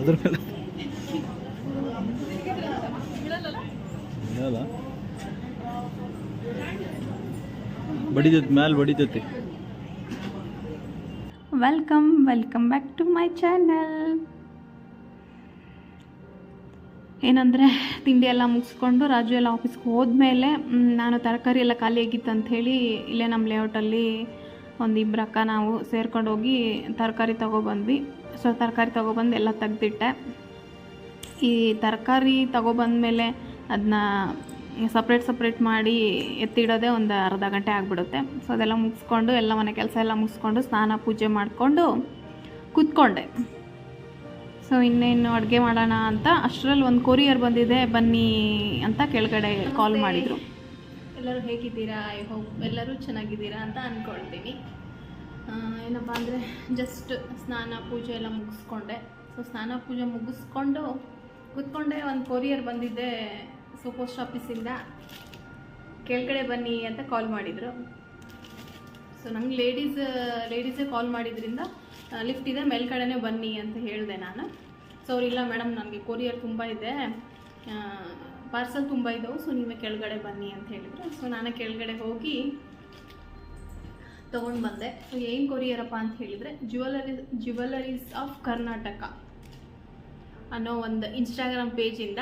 ಅದ್ರ ಮೇಲೆ. ಬಡಿತೈತಿ ಮ್ಯಾಲೆ ಬಡಿತೈತಿ. Welcome welcome back to my channel ಏನಂದರೆ ತಿಂಡಿ ಎಲ್ಲ ಮುಗಿಸ್ಕೊಂಡು ರಾಜು ಎಲ್ಲ ಆಫೀಸ್ಗೆ ಹೋದ್ಮೇಲೆ ನಾನು ತರಕಾರಿ ಎಲ್ಲ ಖಾಲಿಯಾಗಿತ್ತು ಅಂಥೇಳಿ ಇಲ್ಲೇ ನಮ್ಮ ಲೇಔಟಲ್ಲಿ ಒಂದು ಇಬ್ಬರು ಅಕ್ಕ ನಾವು ಸೇರ್ಕೊಂಡು ಹೋಗಿ ತರಕಾರಿ ತೊಗೊಬಂದ್ವಿ. ಸೊ ತರಕಾರಿ ತೊಗೊಬಂದು ಎಲ್ಲ ತೆಗ್ದಿಟ್ಟೆ. ಈ ತರಕಾರಿ ತೊಗೊಬಂದ್ಮೇಲೆ ಅದನ್ನ ಸಪ್ರೇಟ್ ಸಪ್ರೇಟ್ ಮಾಡಿ ಎತ್ತಿಡೋದೇ ಒಂದು ಅರ್ಧ ಗಂಟೆ ಆಗಿಬಿಡುತ್ತೆ. ಸೊ ಅದೆಲ್ಲ ಮುಗಿಸ್ಕೊಂಡು ಎಲ್ಲ ಮನೆ ಕೆಲಸ ಎಲ್ಲ ಮುಗಿಸ್ಕೊಂಡು ಸ್ನಾನ ಪೂಜೆ ಮಾಡಿಕೊಂಡು ಕೂತ್ಕೊಂಡೆ. ಸೊ ಇನ್ನೇನು ಅಡುಗೆ ಮಾಡೋಣ ಅಂತ ಅಷ್ಟರಲ್ಲಿ ಒಂದು ಕೊರಿಯರ್ ಬಂದಿದೆ ಬನ್ನಿ ಅಂತ ಕೆಳಗಡೆ ಕಾಲ್ ಮಾಡಿದರು. ಎಲ್ಲರೂ ಹೇಗಿದ್ದೀರಾ? ಐ ಹೋಪ್ ಎಲ್ಲರೂ ಚೆನ್ನಾಗಿದ್ದೀರಾ ಅಂತ ಅಂದ್ಕೊಳ್ತೀನಿ ಏನಪ್ಪ ಅಂದರೆ ಜಸ್ಟ್ ಸ್ನಾನ, ಪೂಜೆ ಎಲ್ಲ ಮುಗಿಸ್ಕೊಂಡೆ. ಸೊ ಸ್ನಾನ, ಪೂಜೆ ಮುಗಿಸ್ಕೊಂಡು ಕೂತ್ಕೊಂಡೆ. ಒಂದು ಕೊರಿಯರ್ ಬಂದಿದ್ದೆ ಸೊ ಪೋಸ್ಟ್ ಆಫೀಸಿಂದ ಕೆಳಗಡೆ ಬನ್ನಿ ಅಂತ ಕಾಲ್ ಮಾಡಿದರು. ಸೊ ನಂಗೆ ಲೇಡೀಸ್ ಲೇಡೀಸೇ ಕಾಲ್ ಮಾಡಿದ್ರಿಂದ ಲಿಫ್ಟ್ ಇದೆ, ಮೇಲ್ಗಡೆನೇ ಬನ್ನಿ ಅಂತ ಹೇಳಿದೆ ನಾನು. ಸೊ ಅವ್ರು ಇಲ್ಲ ಮೇಡಮ್ ನನಗೆ ಕೊರಿಯರ್ ತುಂಬ ಇದೆ. ಪಾರ್ಸಲ್ ತುಂಬ ಇದ್ದವು ಸೊ ನೀವೇ ಕೆಳಗಡೆ ಬನ್ನಿ ಅಂತ ಹೇಳಿದರು. ಸೊ ನಾನು ಕೆಳಗಡೆ ಹೋಗಿ ತೊಗೊಂಡು ಬಂದೆ. ಸೊ ಏನು ಕೊರಿಯರಪ್ಪ ಅಂತ ಹೇಳಿದರೆ ಜ್ಯುವೆಲರಿ ಜ್ಯುವೆಲರೀಸ್ ಆಫ್ ಕರ್ನಾಟಕ ಅನ್ನೋ ಒಂದು ಇನ್ಸ್ಟಾಗ್ರಾಮ್ ಪೇಜಿಂದ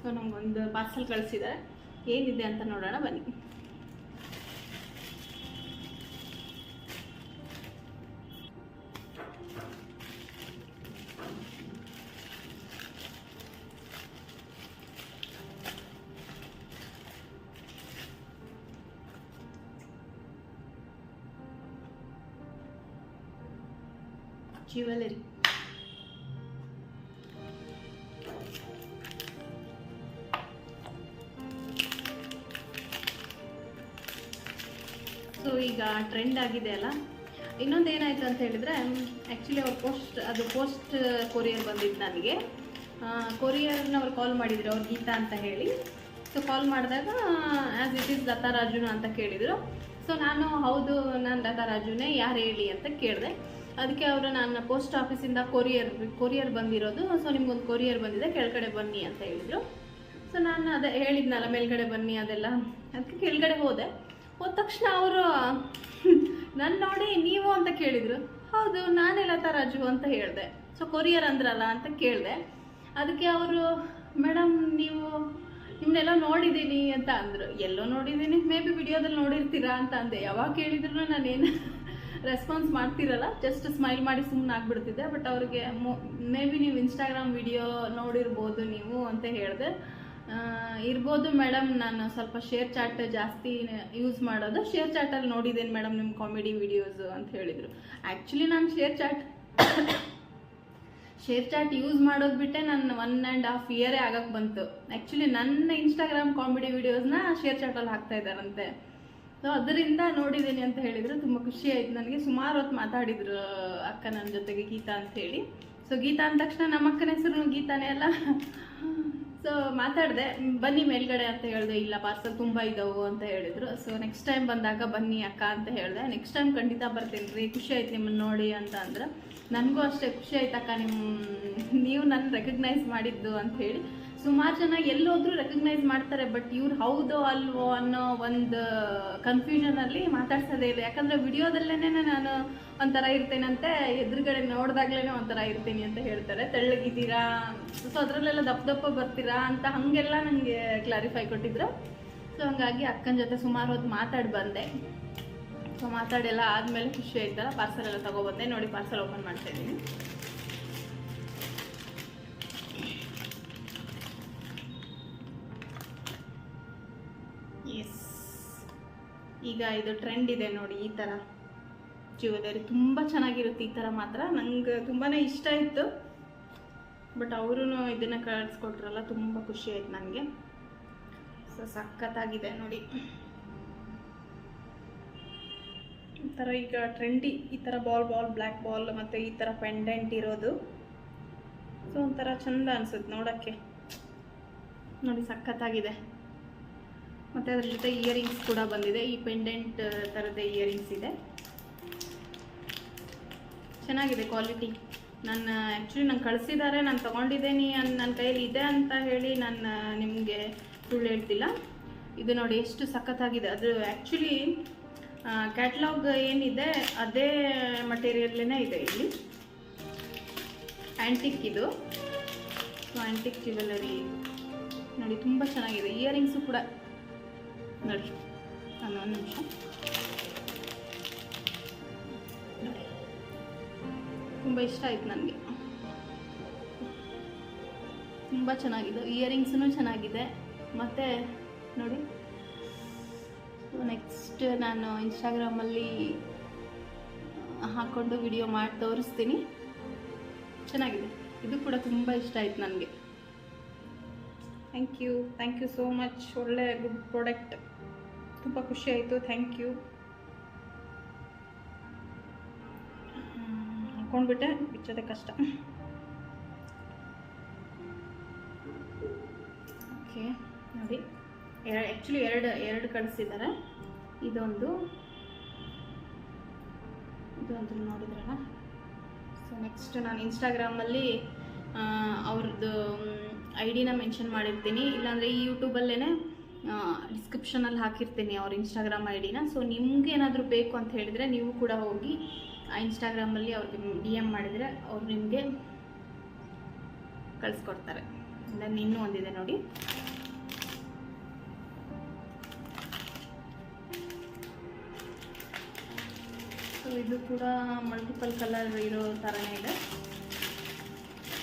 ಸೊ ನಮಗೊಂದು ಪಾರ್ಸಲ್ ಕಳಿಸಿದ್ದಾರೆ. ಏನಿದೆ ಅಂತ ನೋಡೋಣ, ಬನ್ನಿ. ಜ್ಯುವೆಲರಿ ಸೊ ಈಗ ಟ್ರೆಂಡ್ ಆಗಿದೆ ಅಲ್ಲ? ಇನ್ನೊಂದು ಏನಾಯ್ತು ಅಂತ ಹೇಳಿದ್ರೆ ಆ್ಯಕ್ಚುಲಿ ಅವ್ರು ಪೋಸ್ಟ್ ಅದು ಪೋಸ್ಟ್ ಕೊರಿಯರ್ ಬಂದಿದ್ದು ನನಗೆ. ಕೊರಿಯರ್ನವ್ರು ಕಾಲ್ ಮಾಡಿದ್ರು, ಅವ್ರು ಗೀತಾ ಅಂತ ಹೇಳಿ. ಸೊ ಕಾಲ್ ಮಾಡಿದಾಗ ಆ್ಯಸ್ ಇಟ್ ಈಸ್ ಲತಾ ರಾಜುನ ಅಂತ ಕೇಳಿದರು. ಸೊ ನಾನು, ಹೌದು, ನಾನು ಲತಾ ರಾಜುನೇ ಯಾರು ಹೇಳಿ? ಅಂತ ಕೇಳಿದೆ. ಅದಕ್ಕೆ ಅವರು ನನ್ನ ಪೋಸ್ಟ್ ಆಫೀಸಿಂದ ಕೊರಿಯರ್ ಕೊರಿಯರ್ ಬಂದಿರೋದು. ಸೊ ನಿಮ್ಗೊಂದು ಕೊರಿಯರ್ ಬಂದಿದೆ. ಕೆಳಗಡೆ ಬನ್ನಿ ಅಂತ ಹೇಳಿದರು. ಸೊ ನಾನು ಅದೇ ಹೇಳಿದ್ನಲ್ಲ, ಮೇಲ್ಗಡೆ ಬನ್ನಿ ಅದೆಲ್ಲ. ಅದಕ್ಕೆ ಕೆಳಗಡೆ ಹೋದೆ. ಹೋದ ತಕ್ಷಣ ಅವರು ನನ್ನ ನೋಡಿ ನೀವು ಅಂತ ಕೇಳಿದರು. ಹೌದು, ನಾನೇ ಲತಾ ರಾಜು ಅಂತ ಹೇಳಿದೆ. ಸೊ ಕೊರಿಯರ್ ಅಂದ್ರಲ್ಲ ಅಂತ ಕೇಳಿದೆ. ಅದಕ್ಕೆ ಅವರು ಮೇಡಮ್ ನೀವು ನಿಮ್ಮನ್ನೆಲ್ಲ ನೋಡಿದ್ದೀನಿ ಅಂತ ಅಂದರು. ಎಲ್ಲೋ ನೋಡಿದ್ದೀನಿ ಮೇ ಬಿ ವಿಡಿಯೋದಲ್ಲಿ ನೋಡಿರ್ತೀರಾ ಅಂತ ಅಂದೆ. ಯಾವಾಗ ಕೇಳಿದ್ರು ನಾನೇನು ರೆಸ್ಪಾನ್ಸ್ ಮಾಡ್ತಿರಲ್ಲ ಜಸ್ಟ್ ಸ್ಮೈಲ್ ಮಾಡಿ ಸುಮ್ಮನೆ ಆಗ್ಬಿಡ್ತಿದ್ದೆ. ಬಟ್ ಅವ್ರಿಗೆ ಮೇ ಬಿ ನೀವು ಇನ್ಸ್ಟಾಗ್ರಾಮ್ ವಿಡಿಯೋ ನೋಡಿರ್ಬೋದು ನೀವು ಅಂತ ಹೇಳಿದೆ. ಇರ್ಬೋದು ಮೇಡಮ್ ನಾನು ಸ್ವಲ್ಪ ಶೇರ್ ಚಾಟ್ ಜಾಸ್ತಿ ಯೂಸ್ ಮಾಡೋದು. ಶೇರ್ ಚಾಟಲ್ಲಿ ನೋಡಿದ್ದೇನೆ ಮೇಡಮ್ ನಿಮ್ಮ ಕಾಮಿಡಿ ವಿಡಿಯೋಸ್ ಅಂತ ಹೇಳಿದರು. ಆ್ಯಕ್ಚುಲಿ ನಾನು ShareChat ShareChat use ಮಾಡೋದು ಬಿಟ್ಟೆ ನನ್ನ ಒನ್ ಆ್ಯಂಡ್ ಹಾಫ್ ಇಯರೇ ಆಗಕ್ಕೆ ಬಂತು. ಆ್ಯಕ್ಚುಲಿ ನನ್ನ ಇನ್ಸ್ಟಾಗ್ರಾಮ್ ಕಾಮಿಡಿ ವಿಡಿಯೋಸ್ನ ಶೇರ್ ಚಾಟಲ್ಲಿ ಹಾಕ್ತಾ ಇದ್ದಾರಂತೆ. ಸೊ ಅದರಿಂದ ನೋಡಿದ್ದೀನಿ ಅಂತ ಹೇಳಿದ್ರು ತುಂಬ ಖುಷಿ ಆಯ್ತು ನನಗೆ. ಸುಮಾರು ಹೊತ್ತು ಮಾತಾಡಿದ್ರು ಅಕ್ಕ ನನ್ನ ಜೊತೆಗೆ ಗೀತಾ ಅಂತ ಹೇಳಿ. ಸೊ ಗೀತಾ ಅಂದ ತಕ್ಷಣ ನಮ್ಮ ಅಕ್ಕನ ಹೆಸರು ಗೀತಾನೇ ಅಲ್ಲ? ಸೊ ಮಾತಾಡಿದೆ. ಬನ್ನಿ ಮೇಲ್ಗಡೆ ಅಂತ ಹೇಳಿದೆ. ಇಲ್ಲ ಪಾರ್ಸಲ್ ತುಂಬ ಇದ್ದವು ಅಂತ ಹೇಳಿದ್ರು. ಸೊ ನೆಕ್ಸ್ಟ್ ಟೈಮ್ ಬಂದಾಗ ಬನ್ನಿ ಅಕ್ಕ ಅಂತ ಹೇಳಿದೆ. ನೆಕ್ಸ್ಟ್ ಟೈಮ್ ಖಂಡಿತ ಬರ್ತೀನಿ ರೀ. ಖುಷಿ ಆಯ್ತು ನಿಮ್ಮನ್ನು ನೋಡಿ ಅಂತ ಅಂದ್ರೆ. ನನಗೂ ಅಷ್ಟೇ ಖುಷಿ ಆಯ್ತು ಅಕ್ಕ ನಿಮ್ಮ ನೀವು ನನ್ನ ರೆಕಗ್ನೈಸ್ ಮಾಡಿದ್ದು ಅಂತ ಹೇಳಿ. ಸುಮಾರು ಜನ ಎಲ್ಲೋದ್ರೂ ರೆಕಗ್ನೈಸ್ ಮಾಡ್ತಾರೆ ಬಟ್ ಇವ್ರು ಹೌದೋ ಅಲ್ವೋ ಅನ್ನೋ ಒಂದು ಕನ್ಫ್ಯೂಷನಲ್ಲಿ ಮಾತಾಡ್ಸೋದೇ ಇಲ್ಲ. ಯಾಕಂದರೆ ವಿಡಿಯೋದಲ್ಲೇನೆ ನಾನು ಒಂಥರ ಇರ್ತೇನಂತೆ, ಎದುರುಗಡೆ ನೋಡಿದಾಗ್ಲೇ ಒಂಥರ ಇರ್ತೀನಿ ಅಂತ ಹೇಳ್ತಾರೆ. ತೆಳ್ಳಗಿದ್ದೀರಾ? ಸೊ ಅದರಲ್ಲೆಲ್ಲ ದಪ್ಪ ದಪ್ಪ ಬರ್ತೀರಾ ಅಂತ ಹಾಗೆಲ್ಲ ನನಗೆ ಕ್ಲಾರಿಫೈ ಕೊಟ್ಟಿದ್ರು. ಸೊ ಹಂಗಾಗಿ ಅಕ್ಕನ ಜೊತೆ ಸುಮಾರು ಹೊತ್ತು ಮಾತಾಡಿ ಬಂದೆ. ಸೊ ಮಾತಾಡೆಲ್ಲ ಆದಮೇಲೆ ಖುಷಿ ಆಯ್ತಲ್ಲ ಪಾರ್ಸಲ್ ಎಲ್ಲ ತಗೊಬಂದೆ. ನೋಡಿ ಪಾರ್ಸಲ್ ಓಪನ್ ಮಾಡ್ತಾ ಈಗ ಇದು ಟ್ರೆಂಡ್ ಇದೆ ನೋಡಿ ಈ ಥರ ಜ್ಯುವೆಲರಿ ತುಂಬ ಚೆನ್ನಾಗಿರುತ್ತೆ ಈ ಥರ ಮಾತ್ರ. ನಂಗೆ ತುಂಬಾ ಇಷ್ಟ ಇತ್ತು. ಬಟ್ ಅವರು ಇದನ್ನು ಕಳಿಸ್ಕೊಟ್ರಲ್ಲ, ತುಂಬ ಖುಷಿ ಆಯ್ತು ನನಗೆ. ಸೊ ಸಖತ್ತಾಗಿದೆ ನೋಡಿ. ಈ ಥರ ಈಗ ಟ್ರೆಂಡಿ ಈ ಥರ ಬಾಲ್ ಬಾಲ್ ಬ್ಲ್ಯಾಕ್ ಬಾಲ್ ಮತ್ತು ಈ ಥರ ಪೆಂಡೆಂಟ್ ಇರೋದು. ಸೊ ಒಂಥರ ಚಂದ ಅನ್ಸುತ್ತೆ ನೋಡೋಕ್ಕೆ. ನೋಡಿ, ಸಖತ್ತಾಗಿದೆ. ಮತ್ತು ಅದ್ರ ಜೊತೆ ಇಯರಿಂಗ್ಸ್ ಕೂಡ ಬಂದಿದೆ. ಈ ಪೆಂಡೆಂಟ್ ಥರದ ಇಯರಿಂಗ್ಸ್ ಇದೆ. ಚೆನ್ನಾಗಿದೆ ಕ್ವಾಲಿಟಿ ನನ್ನ ಆ್ಯಕ್ಚುಲಿ ನಂಗೆ ಕಳಿಸಿದ್ದಾರೆ ನಾನು ತೊಗೊಂಡಿದ್ದೀನಿ ಅನ್ ನನ್ನ ಕೈಯಲ್ಲಿ ಇದೆ ಅಂತ ಹೇಳಿ ನಾನು ನಿಮಗೆ ಸುಳ್ಳು ಹೇಳ್ತಿಲ್ಲ. ಇದು ನೋಡಿ ಎಷ್ಟು ಸಖತ್ತಾಗಿದೆ. ಅದು ಆ್ಯಕ್ಚುಲಿ ಕ್ಯಾಟ್ಲಾಗ್ ಏನಿದೆ, ಅದೇ ಮಟೀರಿಯಲ್ಲೇ ಇದೆ ಇಲ್ಲಿ. ಆ್ಯಂಟಿಕ್ ಇದು. ಸೊ ಆ್ಯಂಟಿಕ್ ಜ್ಯುವೆಲ್ಲರಿ ನೋಡಿ, ತುಂಬ ಚೆನ್ನಾಗಿದೆ. ಇಯರಿಂಗ್ಸು ಕೂಡ ನೋಡಿ ನಾನು ಒಂದು ನಿಮಿಷ. ತುಂಬ ಇಷ್ಟ ಆಯ್ತು ನನಗೆ. ತುಂಬ ಚೆನ್ನಾಗಿದೆ. ಇಯರಿಂಗ್ಸೂ ಚೆನ್ನಾಗಿದೆ. ಮತ್ತು ನೋಡಿ. ನೆಕ್ಸ್ಟ್ ನಾನು ಇನ್ಸ್ಟಾಗ್ರಾಮಲ್ಲಿ ಹಾಕ್ಕೊಂಡು ವಿಡಿಯೋ ಮಾಡಿ ತೋರಿಸ್ತೀನಿ. ಚೆನ್ನಾಗಿದೆ. ಇದು ಕೂಡ ತುಂಬ ಇಷ್ಟ ಆಯ್ತು ನನಗೆ. Thank you thank you so much ಒಳ್ಳೆ ಗುಡ್ ಪ್ರಾಡಕ್ಟ್ ತುಂಬ ಖುಷಿ ಆಯಿತು. ಥ್ಯಾಂಕ್ ಯು ಹಾಕ್ಕೊಂಡ್ಬಿಟ್ಟೆ ಬಿಚ್ಚೋದೆ ಕಷ್ಟ. ಓಕೆ ನೋಡಿ. ಆ್ಯಕ್ಚುಲಿ ಎರಡು ಎರಡು ಕಳಿಸಿದ್ದಾರೆ ಇದೊಂದು ಇದೊಂದು ನೋಡಿದ್ರಲ್ಲ? ಸೊ ನೆಕ್ಸ್ಟ್ ನಾನು ಇನ್ಸ್ಟಾಗ್ರಾಮಲ್ಲಿ ಅವ್ರದ್ದು ಐ ಡಿನ ಮೆನ್ಷನ್ ಮಾಡಿರ್ತೀನಿ. ಇಲ್ಲಾಂದರೆ ಈ ಯೂಟ್ಯೂಬಲ್ಲೇ ಡಿಸ್ಕ್ರಿಪ್ಷನಲ್ಲಿ ಹಾಕಿರ್ತೀನಿ ಅವ್ರ ಇನ್ಸ್ಟಾಗ್ರಾಮ್ ಐ ಡಿನ ಸೊ ನಿಮ್ಗೆ ಏನಾದರೂ ಬೇಕು ಅಂತ ಹೇಳಿದರೆ ನೀವು ಕೂಡ ಹೋಗಿ ಆ ಇನ್ಸ್ಟಾಗ್ರಾಮಲ್ಲಿ ಅವ್ರಿಗೆ ಡಿ ಎಂ ಮಾಡಿದರೆ ಅವ್ರು ನಿಮಗೆ ಕಳಿಸ್ಕೊಡ್ತಾರೆ. ದೆನ್ ಇನ್ನೂ ಒಂದಿದೆ ನೋಡಿ. ಸೊ ಇದು ಕೂಡ ಮಲ್ಟಿಪಲ್ ಕಲರ್ ಇರೋ ಥರನೇ ಇದೆ.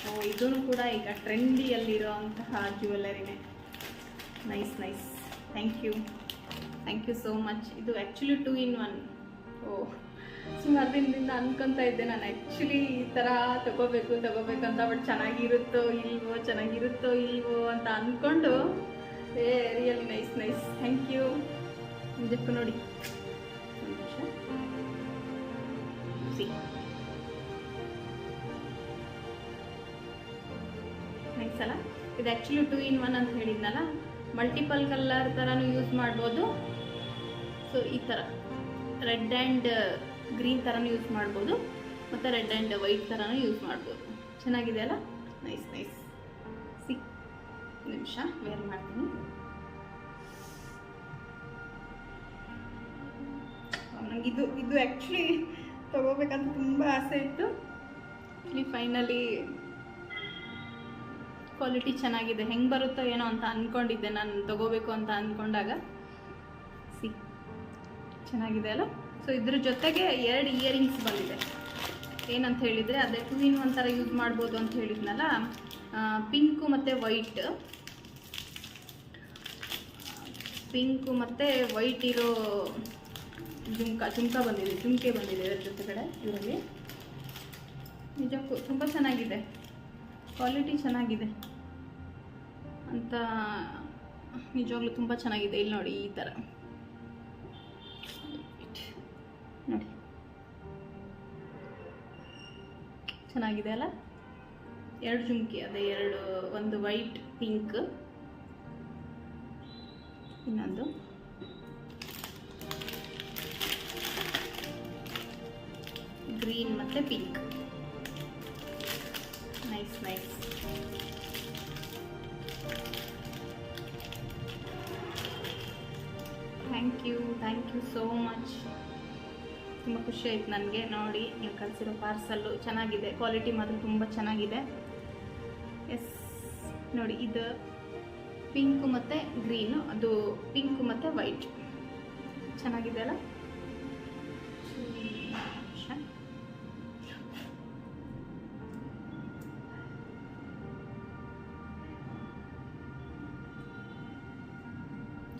ಸೊ ಇದೂ ಕೂಡ ಈಗ ಟ್ರೆಂಡಿಯಲ್ಲಿರೋ ಅಂತಹ ಜ್ಯುವೆಲ್ಲರಿನೇ nice nice thank you thank you so much ಇದು ಆ್ಯಕ್ಚುಲಿ ಟೂ ಇನ್ ಒನ್ ಓ ಸುಮಾರು ದಿನದಿಂದ ಅನ್ಕೊತಾ ಇದ್ದೆ ನಾನು. ಆ್ಯಕ್ಚುಲಿ ಈ ಥರ ತಗೋಬೇಕು ತಗೋಬೇಕಂತ ಬಟ್ ಚೆನ್ನಾಗಿರುತ್ತೋ ಇಲ್ವೋ ಚೆನ್ನಾಗಿರುತ್ತೋ ಇಲ್ವೋ ಅಂತ ಅಂದ್ಕೊಂಡು ಏ really nice nice thank you ನಿಜಕ್ಕೂ ನೋಡಿ. ಅಲ್ಲ? ಇದು ಆ್ಯಕ್ಚುಲಿ ಟೂ ಇನ್ ಒನ್ ಅಂತ ಹೇಳಿದ್ನಲ್ಲ? ಮಲ್ಟಿಪಲ್ ಕಲರ್ ಥರನೂ ಯೂಸ್ ಮಾಡ್ಬೋದು. ಸೊ ಈ ಥರ ರೆಡ್ ಆ್ಯಂಡ್ ಗ್ರೀನ್ ಥರನೂ ಯೂಸ್ ಮಾಡ್ಬೋದು. ಮತ್ತು ರೆಡ್ ಆ್ಯಂಡ್ ವೈಟ್ ಥರನೂ ಯೂಸ್ ಮಾಡ್ಬೋದು. ಚೆನ್ನಾಗಿದೆ ಅಲ್ಲ? ನೈಸ್ ನೈಸ್ ಸಿ ನಿಮಿಷ ವೇರ್ ಮಾಡ್ತೀನಿ. ನನಗೆ ಇದು ಇದು ಆ್ಯಕ್ಚುಲಿ ತಗೋಬೇಕಂತ ತುಂಬ ಆಸೆ ಇತ್ತು. ಆ್ಯಕ್ಚುಲಿ ಫೈನಲಿ ಕ್ವಾಲಿಟಿ ಚೆನ್ನಾಗಿದೆ. ಹೆಂಗೆ ಬರುತ್ತೋ ಏನೋ ಅಂತ ಅಂದ್ಕೊಂಡಿದ್ದೆ ನಾನು ತಗೋಬೇಕು ಅಂತ ಅಂದ್ಕೊಂಡಾಗ ಸಿ, ಚೆನ್ನಾಗಿದೆ ಅಲ್ಲ ಸೊ ಇದ್ರ ಜೊತೆಗೆ ಎರಡು ಇಯರಿಂಗ್ಸ್ ಬಂದಿದೆ. ಏನಂತ ಹೇಳಿದರೆ, ಅದೇ ಟೂ ಇನ್ ಒಂಥರ ಯೂಸ್ ಮಾಡ್ಬೋದು ಅಂತ ಹೇಳಿದ್ನಲ್ಲ ಪಿಂಕು ಮತ್ತು ವೈಟ್ ಪಿಂಕು ಮತ್ತು ವೈಟ್ ಇರೋ ಜುಮ್ಕ ಜುಮ್ಕ ಬಂದಿದೆ, ಜುಮ್ಕೆ ಬಂದಿದೆ ಇದ್ರ ಜೊತೆಗಡೆ ಇದರಲ್ಲಿ. ನಿಜಕ್ಕೂ ತುಂಬ ಚೆನ್ನಾಗಿದೆ. ಕ್ವಾಲಿಟಿ ಚೆನ್ನಾಗಿದೆ. ಅಂತ ನಿಜವಾಗ್ಲೂ ತುಂಬ ಚೆನ್ನಾಗಿದೆ. ಇಲ್ಲಿ ನೋಡಿ ಈ ಥರ ನೋಡಿ. ಚೆನ್ನಾಗಿದೆ ಅಲ್ಲ? ಎರಡು ಜುಮ್ಕಿ, ಅದೇ ಎರಡು, ಒಂದು ವೈಟ್, ಪಿಂಕ್. ಇನ್ನೊಂದು. ಗ್ರೀನ್ ಮತ್ತು pink. Nice nice. You so much ತುಂಬ ಖುಷಿ ಆಯಿತು ನನಗೆ. ನೋಡಿ, ನೀವು ಕಳಿಸಿರೋ ಪಾರ್ಸಲ್ಲು ಚೆನ್ನಾಗಿದೆ. ಕ್ವಾಲಿಟಿ ಮಾತ್ರ ತುಂಬ ಚೆನ್ನಾಗಿದೆ. ಎಸ್ ನೋಡಿ, ಇದು ಪಿಂಕು ಮತ್ತು ಗ್ರೀನು ಅದು ಪಿಂಕು ಮತ್ತು ವೈಟ್ ಚೆನ್ನಾಗಿದೆ ಅಲ್ಲ?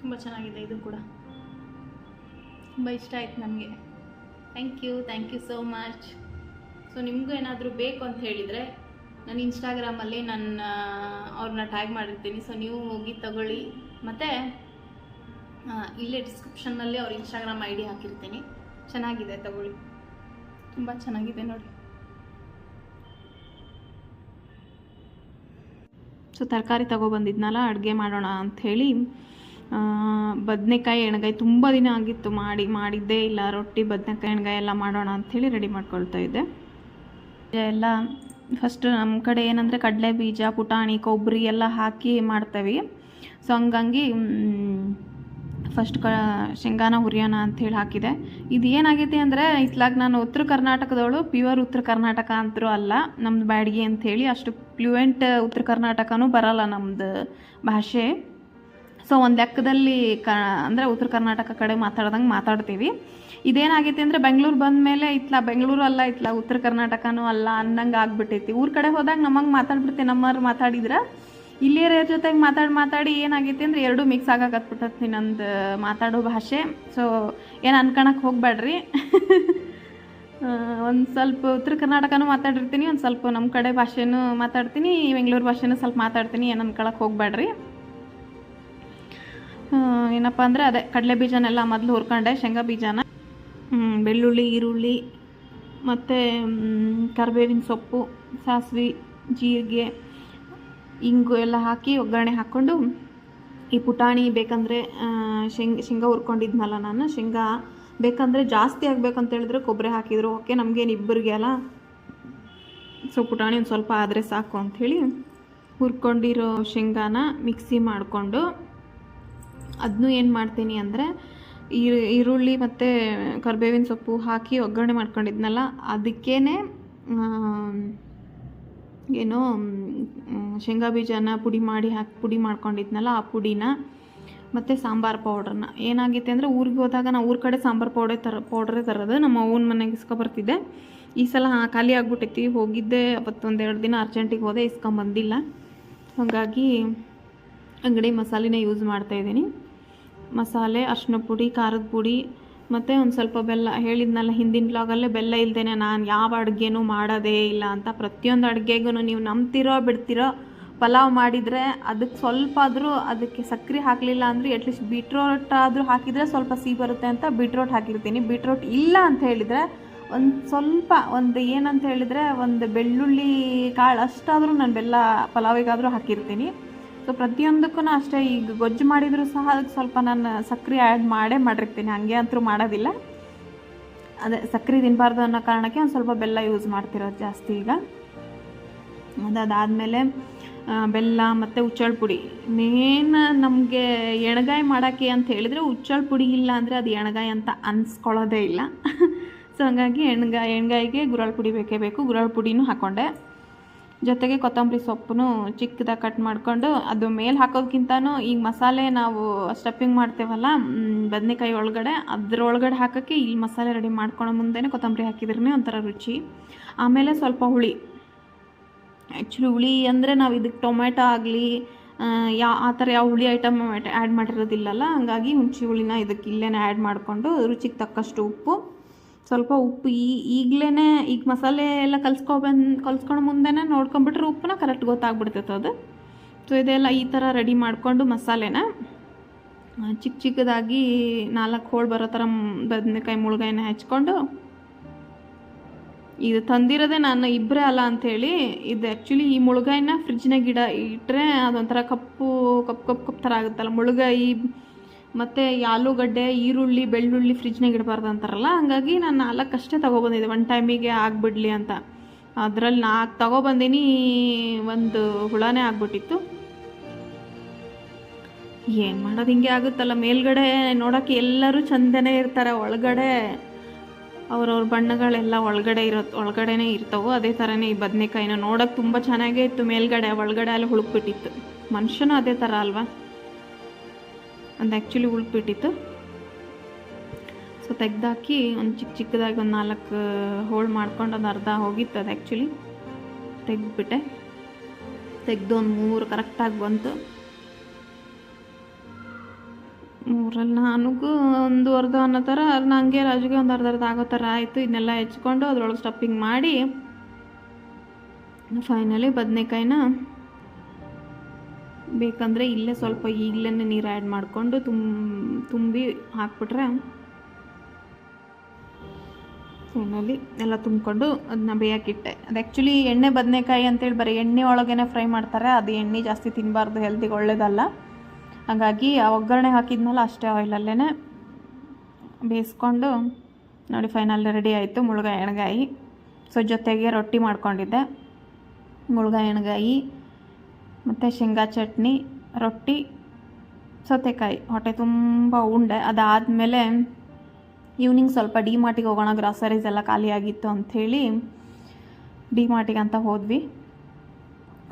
ತುಂಬ ಚೆನ್ನಾಗಿದೆ ಇದು ಕೂಡ. ತುಂಬ ಇಷ್ಟ ಆಯ್ತು ನನಗೆ thank you thank you so much so ನಿಮಗೂ ಏನಾದರೂ ಬೇಕು ಅಂತ ಹೇಳಿದರೆ ನಾನು ಇನ್ಸ್ಟಾಗ್ರಾಮಲ್ಲಿ ನನ್ನ ಅವ್ರನ್ನ ಟ್ಯಾಗ್ ಮಾಡಿರ್ತೀನಿ. ಸೊ ನೀವು ಹೋಗಿ ತಗೊಳ್ಳಿ. ಮತ್ತು ಇಲ್ಲೇ ಡಿಸ್ಕ್ರಿಪ್ಷನ್ನಲ್ಲಿ ಅವ್ರ ಇನ್ಸ್ಟಾಗ್ರಾಮ್ ಐ ಡಿ ಹಾಕಿರ್ತೀನಿ. ಚೆನ್ನಾಗಿದೆ ತಗೊಳ್ಳಿ. ತುಂಬ ಚೆನ್ನಾಗಿದೆ ನೋಡಿ. ಸೊ ತರಕಾರಿ ತಗೊಬಂದಿದ್ನಲ್ಲ ಅಡುಗೆ ಮಾಡೋಣ ಅಂಥೇಳಿ ಬದನೆಕಾಯಿ ಎಣ್ಗಾಯಿ ತುಂಬ ದಿನ ಆಗಿತ್ತು ಮಾಡಿ, ಮಾಡಿದ್ದೇ ಇಲ್ಲ. ರೊಟ್ಟಿ, ಬದನೆಕಾಯಿ ಎಣ್ಗಾಯಿ ಎಲ್ಲ ಮಾಡೋಣ ಅಂಥೇಳಿ ರೆಡಿ ಮಾಡ್ಕೊಳ್ತಾ ಇದ್ದೆ. ಎಲ್ಲ ಫಸ್ಟ್ ನಮ್ಮ ಕಡೆ ಏನಂದರೆ ಕಡಲೆ ಬೀಜ ಪುಟಾಣಿ ಕೊಬ್ಬರಿ ಎಲ್ಲ ಹಾಕಿ ಮಾಡ್ತೇವೆ. ಸೊ ಹಂಗಾಗಿ ಫಸ್ಟ್ ಕ, ಶೇಂಗಾನ ಹುರಿಯೋಣ ಅಂಥೇಳಿ ಹಾಕಿದೆ. ಇದು ಏನಾಗೈತಿ ಅಂದರೆ, ಇತ್ಲಾಗ ನಾನು ಉತ್ತರ ಕರ್ನಾಟಕದವಳು ಪ್ಯೂರ್ ಉತ್ತರ ಕರ್ನಾಟಕ ಅಂತರೂ ಅಲ್ಲ ನಮ್ಮದು ಬ್ಯಾಡಗಿ ಅಂಥೇಳಿ ಅಷ್ಟು ಫ್ಲೂಯೆಂಟ್ ಉತ್ತರ ಕರ್ನಾಟಕನೂ ಬರಲ್ಲ ನಮ್ಮದು ಭಾಷೆ. ಸೊ ಒಂದು ಲೆಕ್ಕದಲ್ಲಿ ಕ, ಅಂದರೆ ಉತ್ತರ ಕರ್ನಾಟಕ ಕಡೆ ಮಾತಾಡ್ದಂಗೆ ಮಾತಾಡ್ತೀವಿ. ಇದೇನಾಗೈತಿ ಅಂದರೆ ಬೆಂಗಳೂರು ಬಂದ ಮೇಲೆ ಇತ್ಲ, ಬೆಂಗಳೂರು ಅಲ್ಲ ಇತ್ಲ, ಉತ್ತರ ಕರ್ನಾಟಕನೂ ಅಲ್ಲ ಅನ್ನಂಗೆ ಆಗ್ಬಿಟ್ಟೈತಿ. ಊರ ಕಡೆ ಹೋದಾಗ ನಮಗೆ ಮಾತಾಡ್ಬಿಡ್ತೀವಿ ನಮ್ಮವ್ರು ಮಾತಾಡಿದ್ರೆ. ಇಲ್ಲಿಯರ ಜೊತೆಗೆ ಮಾತಾಡಿ ಮಾತಾಡಿ ಏನಾಗೈತಿ ಅಂದ್ರೆ ಎರಡೂ ಮಿಕ್ಸ್ ಆಗಾಕತ್ಬಿಟ್ಟತಿ ನಂದು ಮಾತಾಡೋ ಭಾಷೆ. ಸೊ ಏನು ಅನ್ಕೊಳಕ್ಕೆ ಹೋಗಬೇಡ್ರಿ ಒಂದು ಸ್ವಲ್ಪ ಉತ್ತರ ಕರ್ನಾಟಕನೂ ಮಾತಾಡಿರ್ತೀನಿ, ಒಂದು ಸ್ವಲ್ಪ ನಮ್ಮ ಕಡೆ ಭಾಷೆನೂ ಮಾತಾಡ್ತೀನಿ, ಬೆಂಗಳೂರು ಭಾಷೆನೂ ಸ್ವಲ್ಪ ಮಾತಾಡ್ತೀನಿ, ಏನು ಅನ್ಕೊಳಕ್ಕೆ ಹೋಗ್ಬೇಡ್ರಿ ಏನಪ್ಪ ಅಂದರೆ ಅದೇ ಕಡಲೆ ಬೀಜನೆಲ್ಲ ಮೊದಲು ಹುರ್ಕೊಂಡೆ, ಶೇಂಗಾ ಬೀಜನ. ಬೆಳ್ಳುಳ್ಳಿ, ಈರುಳ್ಳಿ, ಮತ್ತು ಕರಿಬೇವಿನ ಸೊಪ್ಪು, ಸಾಸಿವೆ, ಜೀರಿಗೆ, ಇಂಗು ಎಲ್ಲ ಹಾಕಿ ಒಗ್ಗರಣೆ ಹಾಕ್ಕೊಂಡು ಈ ಪುಟಾಣಿ ಬೇಕಂದರೆ ಶೇಂಗ, ಶೇಂಗಾ ಹುರ್ಕೊಂಡಿದ್ನಲ್ಲ ನಾನು, ಶೇಂಗಾ ಬೇಕಂದರೆ ಜಾಸ್ತಿ ಆಗಬೇಕಂತ ಹೇಳಿದ್ರೆ ಕೊಬ್ಬರಿ ಹಾಕಿದ್ರು. ಓಕೆ, ನಮಗೇನು ಇಬ್ಬರಿಗೆ ಅಲ್ಲ? ಸೊ, ಪುಟಾಣಿ ಒಂದು ಸ್ವಲ್ಪ ಆದರೆ ಸಾಕು ಅಂಥೇಳಿ ಹುರ್ಕೊಂಡಿರೋ ಶೇಂಗಾನ ಮಿಕ್ಸಿ ಮಾಡಿಕೊಂಡು ಅದನ್ನೂ ಏನು ಮಾಡ್ತೀನಿ ಅಂದರೆ ಈರುಳ್ಳಿ ಮತ್ತು ಕರಿಬೇವಿನ ಸೊಪ್ಪು ಹಾಕಿ ಒಗ್ಗರಣೆ ಮಾಡ್ಕೊಂಡಿದ್ನಲ್ಲ ಅದಕ್ಕೇ ಏನೋ ಶೇಂಗಾ ಬೀಜನ ಪುಡಿ ಮಾಡಿ ಹಾಕಿ, ಪುಡಿ ಮಾಡ್ಕೊಂಡಿದ್ನಲ್ಲ ಆ ಪುಡಿನ, ಮತ್ತು ಸಾಂಬಾರು ಪೌಡ್ರನ್ನ. ಏನಾಗಿತ್ತು ಅಂದರೆ ಊರಿಗೆ ಹೋದಾಗ ನಾವು ಊರ ಕಡೆ ಸಾಂಬಾರು ಪೌಡರ್ ತರ, ಪೌಡ್ರೇ ತರೋದು, ನಮ್ಮ ಅವ್ವನ ಮನೆಗೆ ಇಸ್ಕೊಬರ್ತಿದ್ದೆ. ಈ ಸಲ ಖಾಲಿ ಆಗಿಬಿಟ್ಟೈತಿ ಹೋಗಿದ್ದೆ ಅವತ್ತೊಂದು ಎರಡು ದಿನ ಅರ್ಜೆಂಟಿಗೆ ಹೋದೆ, ಇಸ್ಕೊಂಬಂದಿಲ್ಲ. ಹಾಗಾಗಿ ಅಂಗಡಿ ಮಸಾಲೆನೇ ಯೂಸ್ ಮಾಡ್ತಾಯಿದ್ದೀನಿ ಮಸಾಲೆ ಅರ್ಶಿನ ಪುಡಿ, ಖಾರದ ಪುಡಿ, ಮತ್ತು ಒಂದು ಸ್ವಲ್ಪ ಬೆಲ್ಲ. ಹೇಳಿದ್ನಲ್ಲ, ಹಿಂದಿನ ಬ್ಲಾಗಲ್ಲೇ ಬೆಲ್ಲ ಇಲ್ಲದೇ ನಾನು ಯಾವ ಅಡುಗೆನೂ ಮಾಡೋದೇ ಇಲ್ಲ ಅಂತ. ಪ್ರತಿಯೊಂದು ಅಡುಗೆಗೂ ನೀವು ನಂಬ್ತಿರೋ ಬಿಡ್ತಿರೋ ಪಲಾವ್ ಮಾಡಿದರೆ ಅದಕ್ಕೆ ಸ್ವಲ್ಪ ಆದರೂ ಅದಕ್ಕೆ ಸಕ್ಕರೆ ಹಾಕಲಿಲ್ಲ ಅಂದರೆ ಅಟ್ಲೀಸ್ಟ್ ಬೀಟ್ರೋಟ್ ಆದರೂ ಹಾಕಿದರೆ ಸ್ವಲ್ಪ ಸಿಹಿ ಬರುತ್ತೆ ಅಂತ ಬೀಟ್ರೋಟ್ ಹಾಕಿರ್ತೀನಿ. ಬೀಟ್ರೋಟ್ ಇಲ್ಲ ಅಂತ ಹೇಳಿದರೆ ಒಂದು ಸ್ವಲ್ಪ ಒಂದು ಏನಂತ ಹೇಳಿದರೆ ಒಂದು ಬೆಳ್ಳುಳ್ಳಿ ಕಾಳು ಅಷ್ಟಾದರೂ ನಾನು ಬೆಲ್ಲ ಪಲಾವಿಗಾದರೂ ಹಾಕಿರ್ತೀನಿ. ಸೊ ಪ್ರತಿಯೊಂದಕ್ಕೂ ಅಷ್ಟೇ ಈಗ ಗೊಜ್ಜು ಮಾಡಿದರೂ ಸಹ ಅದಕ್ಕೆ ಸ್ವಲ್ಪ ನಾನು ಸಕ್ಕರೆ ಆ್ಯಡ್ ಮಾಡೇ ಮಾಡಿರ್ತೀನಿ. ಹಂಗೆ ಅಂತೂ ಮಾಡೋದಿಲ್ಲ. ಅದೇ ಸಕ್ಕರೆ ತಿನ್ನಬಾರ್ದು ಅನ್ನೋ ಕಾರಣಕ್ಕೆ ಒಂದು ಸ್ವಲ್ಪ ಬೆಲ್ಲ ಯೂಸ್ ಮಾಡ್ತಿರೋದು ಜಾಸ್ತಿ ಈಗ. ಅದಾದಮೇಲೆ ಬೆಲ್ಲ ಮತ್ತು ಉಚ್ಚಳ ಪುಡಿ. ಮೇನ್ ನಮಗೆ ಎಣ್ಗಾಯಿ ಮಾಡೋಕ್ಕೆ ಅಂತ ಹೇಳಿದರೆ ಉಚ್ಚಳ ಪುಡಿ ಇಲ್ಲ ಅಂದರೆ ಅದು ಎಣ್ಗಾಯಿ ಅಂತ ಅನ್ಸ್ಕೊಳ್ಳೋದೇ ಇಲ್ಲ. ಸೊ ಹಂಗಾಗಿ ಎಣ್ಗಾಯಿ, ಎಣ್ಗಾಯಿಗೆ ಗುರಳ್ ಪುಡಿ ಬೇಕೇ ಬೇಕು. ಗುರಳ್ ಪುಡಿನೂ ಹಾಕ್ಕೊಂಡೆ ಜೊತೆಗೆ ಕೊತ್ತಂಬರಿ ಸೊಪ್ಪು ಚಿಕ್ಕದಾಗಿ ಕಟ್ ಮಾಡಿಕೊಂಡು ಅದು ಮೇಲೆ ಹಾಕೋದಕ್ಕಿಂತನೂ ಈಗ ಮಸಾಲೆ ನಾವು ಸ್ಟಫಿಂಗ್ ಮಾಡ್ತೇವಲ್ಲ ಬದನೆಕಾಯಿ ಒಳಗಡೆ, ಅದರೊಳಗಡೆ ಹಾಕೋಕ್ಕೆ ಇಲ್ಲಿ ಮಸಾಲೆ ರೆಡಿ ಮಾಡ್ಕೊಳೋ ಮುಂದೆನೇ ಕೊತ್ತಂಬರಿ ಹಾಕಿದ್ರೇ ಒಂಥರ ರುಚಿ. ಆಮೇಲೆ ಸ್ವಲ್ಪ ಹುಳಿ. ಆ್ಯಕ್ಚುಲಿ ಹುಳಿ ಅಂದರೆ ನಾವು ಇದಕ್ಕೆ ಟೊಮೆಟೊ ಆಗಲಿ ಯಾ, ಆ ಥರ ಯಾವ ಹುಳಿ ಐಟಮ್ ಆ್ಯಡ್ ಮಾಡಿರೋದಿಲ್ಲಲ್ಲ, ಹಂಗಾಗಿ ಹುಣಸೆ ಹುಳಿನ ಇದಕ್ಕೆ ಇಲ್ಲೇ ಆ್ಯಡ್ ಮಾಡಿಕೊಂಡು ರುಚಿಗೆ ತಕ್ಕಷ್ಟು ಉಪ್ಪು ಸ್ವಲ್ಪ ಉಪ್ಪು ಈ ಈಗಲೇ ಈಗ ಮಸಾಲೆ ಎಲ್ಲ ಕಲ್ಸ್ಕೊಬಂದು ಕಲ್ಸ್ಕೊಂಡು ಮುಂದೆನೇ ನೋಡ್ಕೊಂಬಿಟ್ರೆ ಉಪ್ಪನ್ನ ಕರೆಕ್ಟ್ ಗೊತ್ತಾಗ್ಬಿಡ್ತೈತೆ ಅದು. ಸೊ ಇದೆಲ್ಲ ಈ ಥರ ರೆಡಿ ಮಾಡಿಕೊಂಡು ಮಸಾಲೆನ ಚಿಕ್ಕ ಚಿಕ್ಕದಾಗಿ ನಾಲ್ಕು ಹೋಳು ಬರೋ ಥರ ಬದನೆಕಾಯಿ ಮುಳುಗಾಯಿನ ಹೆಚ್ಕೊಂಡು, ಇದು ತಂದಿರೋದೇ ನಾನು ಇಬ್ಬರೇ ಅಲ್ಲ ಅಂಥೇಳಿ ಇದು ಆ್ಯಕ್ಚುಲಿ ಈ ಮುಳುಗಾಯಿನ ಫ್ರಿಜ್ನಾಗ ಗಿಡ ಇಟ್ಟರೆ ಅದೊಂಥರ ಕಪ್ಪು ಕಪ್ಪು ಕಪ್ಪು ಕಪ್ಪು ಥರ ಆಗುತ್ತಲ್ಲ ಮುಳುಗಾಯಿ ಮತ್ತು ಆಲೂಗಡ್ಡೆ, ಈರುಳ್ಳಿ, ಬೆಳ್ಳುಳ್ಳಿ ಫ್ರಿಜ್ನಾಗ ಇಡಬಾರ್ದು ಅಂತಾರಲ್ಲ, ಹಂಗಾಗಿ ನಾನು ನಾಲ್ಕಷ್ಟೇ ತೊಗೊಬಂದಿದ್ದೆ. ಒನ್ ಟೈಮಿಗೆ ಆಗಿಬಿಡ್ಲಿ ಅಂತ. ಅದರಲ್ಲಿ ನಾಲ್ಕು ತೊಗೊಬಂದಿನಿ, ಒಂದು ಹುಳನೇ ಆಗ್ಬಿಟ್ಟಿತ್ತು. ಏನು ಮಾಡೋದು ಹಿಂಗೆ ಆಗುತ್ತಲ್ಲ, ಮೇಲ್ಗಡೆ ನೋಡೋಕ್ಕೆ ಎಲ್ಲರೂ ಚಂದನೇ ಇರ್ತಾರೆ, ಒಳಗಡೆ ಅವ್ರವ್ರ ಬಣ್ಣಗಳೆಲ್ಲ ಒಳಗಡೆ ಇರೋ, ಒಳಗಡೆನೇ ಇರ್ತವೆ. ಅದೇ ಥರನೇ ಈ ಬದನೆಕಾಯಿನ ನೋಡೋಕೆ ತುಂಬ ಚೆನ್ನಾಗೇ ಇತ್ತು ಮೇಲ್ಗಡೆ, ಒಳಗಡೆ ಅಲ್ಲಿ ಹುಳುಕ್ಬಿಟ್ಟಿತ್ತು. ಮನುಷ್ಯನೂ ಅದೇ ಥರ ಅಲ್ವಾ? ಒಂದು ಆ್ಯಕ್ಚುಲಿ ಉಳ್ಬಿಟ್ಟಿತ್ತು ಸೊ ತೆಗ್ದಾಕಿ ಒಂದು ಚಿಕ್ಕ ಚಿಕ್ಕದಾಗಿ ಒಂದು ನಾಲ್ಕು ಹೋಳ್ ಮಾಡ್ಕೊಂಡು ಒಂದು ಅರ್ಧ ಹೋಗಿತ್ತು ಅದು ಆ್ಯಕ್ಚುಲಿ ತೆಗ್ದುಬಿಟ್ಟೆ. ತೆಗೆದು ಒಂದು ಮೂರು ಕರೆಕ್ಟಾಗಿ ಬಂತು. ಮೂರಲ್ಲಿ ನನಗೂ ಒಂದು ಅರ್ಧ ಅನ್ನೋ ಥರ ನನಗೆ ರಾಜುಗೆ ಒಂದು ಅರ್ಧ ಅರ್ಧ ಆಗೋ ಥರ ಆಯಿತು. ಇದನ್ನೆಲ್ಲ ಹೆಚ್ಕೊಂಡು ಅದ್ರೊಳಗೆ ಸ್ಟಫಿಂಗ್ ಮಾಡಿ ಫೈನಲಿ ಬದನೆಕಾಯಿನ ಬೇಕಂದರೆ ಇಲ್ಲೇ ಸ್ವಲ್ಪ ಈಗಲೇ ನೀರು ಆ್ಯಡ್ ಮಾಡಿಕೊಂಡು ತುಂಬ ತುಂಬಿ ಹಾಕ್ಬಿಟ್ರೆ ಫೈನಲಿ ಎಲ್ಲ ತುಂಬಿಕೊಂಡು ಅದನ್ನ ಬೇಯಕ್ಕಿಟ್ಟೆ ಅದು ಆ್ಯಕ್ಚುಲಿ ಎಣ್ಣೆ ಬದನೆಕಾಯಿ ಅಂತೇಳಿ ಬರೀ ಎಣ್ಣೆ ಒಳಗೇ ಫ್ರೈ ಮಾಡ್ತಾರೆ. ಅದು ಎಣ್ಣೆ ಜಾಸ್ತಿ ತಿನ್ನಬಾರ್ದು ಹೆಲ್ತಿಗೆ ಒಳ್ಳೇದಲ್ಲ. ಹಾಗಾಗಿ ಒಗ್ಗರಣೆ ಹಾಕಿದ್ನಲ್ಲ ಅಷ್ಟೇ ಆಯಿಲಲ್ಲೇ ಬೇಯಿಸ್ಕೊಂಡು ನೋಡಿ ಫೈನಲ್ ರೆಡಿ ಆಯಿತು ಮುಳುಗಾಯಿ ಎಣ್ಗಾಯಿ. ಸೊ ಜೊತೆಗೆ ರೊಟ್ಟಿ ಮಾಡ್ಕೊಂಡಿದ್ದೆ. ಮುಳುಗಾಯಿ ಎಣ್ಗಾಯಿ ಮತ್ತು ಶೇಂಗಾ ಚಟ್ನಿ, ರೊಟ್ಟಿ, ಸೌತೆಕಾಯಿ. ಹೊಟ್ಟೆ ತುಂಬ ಉಂಡೆ. ಅದಾದಮೇಲೆ ಈವ್ನಿಂಗ್ ಸ್ವಲ್ಪ ಡಿ ಮಾರ್ಟಿಗೆ ಹೋಗೋಣ. ಗ್ರಾಸರೀಸ್ ಎಲ್ಲ ಖಾಲಿಯಾಗಿತ್ತು ಅಂಥೇಳಿ ಡಿ ಮಾರ್ಟಿಗೆ ಅಂತ ಹೋದ್ವಿ.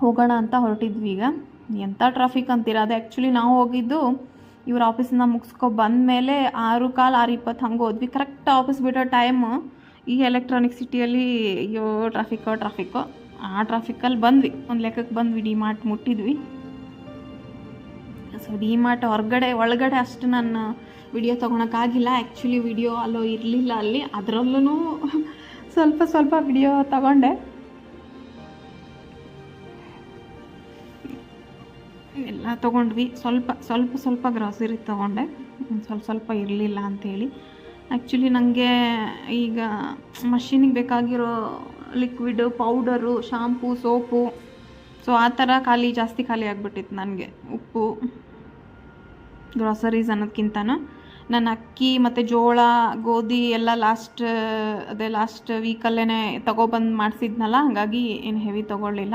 ಹೋಗೋಣ ಅಂತ ಹೊರಟಿದ್ವಿ ಈಗ. ಎಂಥ ಟ್ರಾಫಿಕ್ ಅಂತೀರ? ಅದು ಆ್ಯಕ್ಚುಲಿ ನಾವು ಹೋಗಿದ್ದು ಇವ್ರ ಆಫೀಸಿಂದ ಮುಗಿಸ್ಕೊ ಬಂದಮೇಲೆ ಆರು ಕಾಲು, ಆರು ಇಪ್ಪತ್ತು ಹಂಗೆ ಹೋದ್ವಿ. ಕರೆಕ್ಟ್ ಆಫೀಸ್ ಬಿಡೋ ಟೈಮು ಈ ಎಲೆಕ್ಟ್ರಾನಿಕ್ ಸಿಟಿಯಲ್ಲಿ ಅಯ್ಯೋ ಟ್ರಾಫಿಕ್ಕೋ ಟ್ರಾಫಿಕ್ಕೋ ಆ ಟ್ರಾಫಿಕ್ಕಲ್ಲಿ ಬಂದ್ವಿ. ಒಂದು ಲೆಕ್ಕಕ್ಕೆ ಬಂದ್ವಿ ಡಿ ಮಾರ್ಟ್ ಮುಟ್ಟಿದ್ವಿ. ಸೊ ಡಿ ಮಾರ್ಟ್ ಹೊರಗಡೆ, ಒಳಗಡೆ ಅಷ್ಟು ನಾನು ವಿಡಿಯೋ ತೊಗೊಳಕ್ಕಾಗಿಲ್ಲ ಆ್ಯಕ್ಚುಲಿ ವಿಡಿಯೋ ಅಲ್ಲೋ ಇರಲಿಲ್ಲ ಅಲ್ಲಿ. ಅದರಲ್ಲೂ ಸ್ವಲ್ಪ ಸ್ವಲ್ಪ ವಿಡಿಯೋ ತಗೊಂಡೆ. ಎಲ್ಲ ತೊಗೊಂಡ್ವಿ. ಸ್ವಲ್ಪ ಸ್ವಲ್ಪ ಸ್ವಲ್ಪ ಗ್ರಾಸರಿ ತೊಗೊಂಡೆ. ಸ್ವಲ್ಪ ಸ್ವಲ್ಪ ಇರಲಿಲ್ಲ ಅಂಥೇಳಿ ಆ್ಯಕ್ಚುಲಿ ನನಗೆ ಈಗ ಮಷೀನಿಗೆ ಬೇಕಾಗಿರೋ liquid powder shampoo soap so ಆ ಥರ ಖಾಲಿ, ಜಾಸ್ತಿ ಖಾಲಿ ಆಗಿಬಿಟ್ಟಿತ್ತು ನನಗೆ. ಉಪ್ಪು ಗ್ರಾಸರೀಸ್ ಅನ್ನೋದಕ್ಕಿಂತ ನಾನು ಅಕ್ಕಿ ಮತ್ತು ಜೋಳ, ಗೋಧಿ ಎಲ್ಲ ಲಾಸ್ಟ್ ಅದೇ ಲಾಸ್ಟ್ ವೀಕಲ್ಲೇ ತಗೊಬಂದು ಮಾಡಿಸಿದ್ನಲ್ಲ, ಹಾಗಾಗಿ ಏನು ಹೆವಿ ತೊಗೊಳ್ಳಿಲ್ಲ.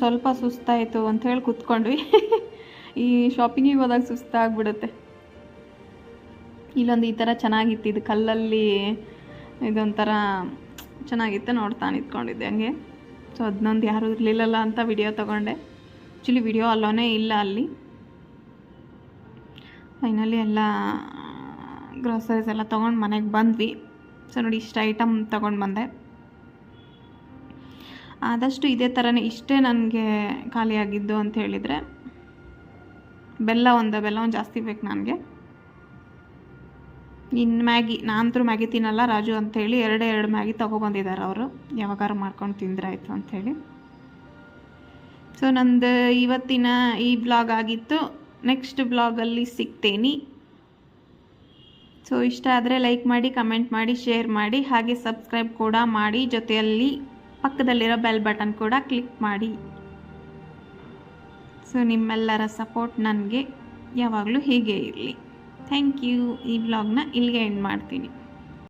ಸ್ವಲ್ಪ ಸುಸ್ತಾಯಿತು ಅಂತ ಹೇಳಿ ಕೂತ್ಕೊಂಡ್ವಿ. ಈ ಶಾಪಿಂಗಿಗೆ ಹೋದಾಗ ಸುಸ್ತಾಗ್ಬಿಡುತ್ತೆ. ಇಲ್ಲೊಂದು ಈ ಥರ ಚೆನ್ನಾಗಿತ್ತು. ಇದು ಕಲ್ಲಲ್ಲಿ ಇದೊಂಥರ ಚೆನ್ನಾಗಿತ್ತು ನೋಡ್ತಾ ನಿಂತ್ಕೊಂಡಿದ್ದೆ ಹಂಗೆ. ಸೊ ಅದನ್ನೊಂದು ಯಾರೂ ಇರಲಿಲ್ಲಲ್ಲ ಅಂತ ವಿಡಿಯೋ ತೊಗೊಂಡೆ. ಆ್ಯಕ್ಚುಲಿ ವಿಡಿಯೋ ಅಲ್ಲೋನೇ ಇಲ್ಲ ಅಲ್ಲಿ. ಫೈನಲಿ ಎಲ್ಲ ಗ್ರೋಸರೀಸ್ ಎಲ್ಲ ತೊಗೊಂಡು ಮನೆಗೆ ಬಂದ್ವಿ. ಸೊ ನೋಡಿ ಇಷ್ಟು ಐಟಮ್ ತೊಗೊಂಡು ಬಂದೆ. ಆದಷ್ಟು ಇದೇ ಥರನೇ ಇಷ್ಟೇ ನನಗೆ ಖಾಲಿಯಾಗಿದ್ದು ಅಂತ ಹೇಳಿದರೆ ಬೆಲ್ಲ ಒಂದು ಬೆಲ್ಲ ಒಂದು ಜಾಸ್ತಿ ಬೇಕು ನನಗೆ. ಇನ್ನು ಮ್ಯಾಗಿ, ನಾನಂತರೂ ಮ್ಯಾಗಿ ತಿನ್ನಲ್ಲ, ರಾಜು ಅಂಥೇಳಿ ಎರಡೇ ಎರಡು ಮ್ಯಾಗಿ ತೊಗೊಬಂದಿದ್ದಾರೆ ಅವರು. ಯಾವಾಗಾರು ಮಾಡ್ಕೊಂಡು ತಿಂದ್ರಾಯ್ತು ಅಂಥೇಳಿ ಸೊ ನಂದು ಇವತ್ತಿನ ಈ ಬ್ಲಾಗ್ ಆಗಿತ್ತು. ನೆಕ್ಸ್ಟ್ ಬ್ಲಾಗಲ್ಲಿ ಸಿಗ್ತೇನೆ. ಸೊ ಇಷ್ಟ ಆದರೆ ಲೈಕ್ ಮಾಡಿ ಕಮೆಂಟ್ ಮಾಡಿ ಶೇರ್ ಮಾಡಿ, ಹಾಗೆ ಸಬ್ಸ್ಕ್ರೈಬ್ ಕೂಡ ಮಾಡಿ ಜೊತೆಯಲ್ಲಿ. ಪಕ್ಕದಲ್ಲಿರೋ ಬೆಲ್ ಬಟನ್ ಕೂಡ ಕ್ಲಿಕ್ ಮಾಡಿ. ಸೊ ನಿಮ್ಮೆಲ್ಲರ ಸಪೋರ್ಟ್ ನನಗೆ ಯಾವಾಗಲೂ ಹೀಗೆ ಇರಲಿ. ಥ್ಯಾಂಕ್ ಯು ಈ ಬ್ಲಾಗ್ನ ಇಲ್ಲಿಗೆ ಎಂಡ್ ಮಾಡ್ತೀನಿ.